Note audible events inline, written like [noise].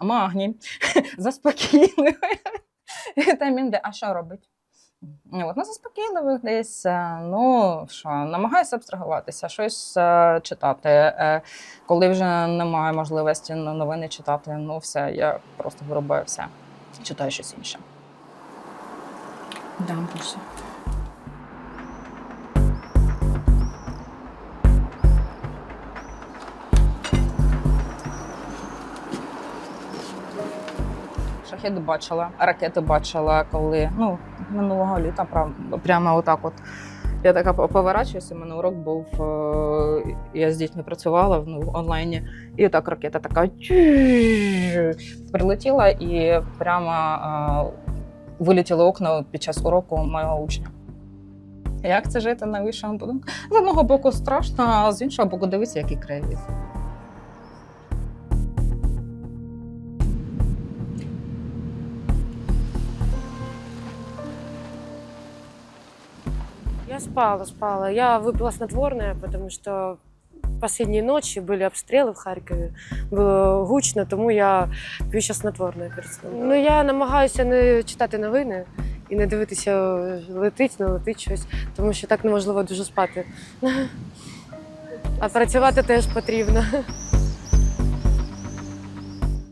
магній, [laughs] заспокійливий. Вітамін Д. А що робить? Ну, От, на заспокійливих десь, е, ну що, намагаюся абстрагуватися, щось е, читати. Е, коли вже немає можливості ну, новини читати, ну все, я просто вирубаю все. Читаю щось інше. Більше. Шахеди бачила, ракети бачила, коли ну, минулого літа, прямо отак от. Я така поворачуюся, у мене урок був, е, я з дітьми працювала ну, в онлайні, і так ракета така прилетіла і прямо е, вилетіли окна під час уроку моєго учня. Як це жити на вищому будинку? З одного боку страшно, а з іншого боку, дивіться, який краєвид. Спала, спала. Я выпила снотворное, потому что последние ночи были обстріли в Харкові, було гучно, тому я п'ю зараз снотворне перед сном. Ну я намагаюся не читати новини і не дивитися, летить, не летить щось, тому що так неможливо дуже спати. [laughs] А працювати теж потрібно.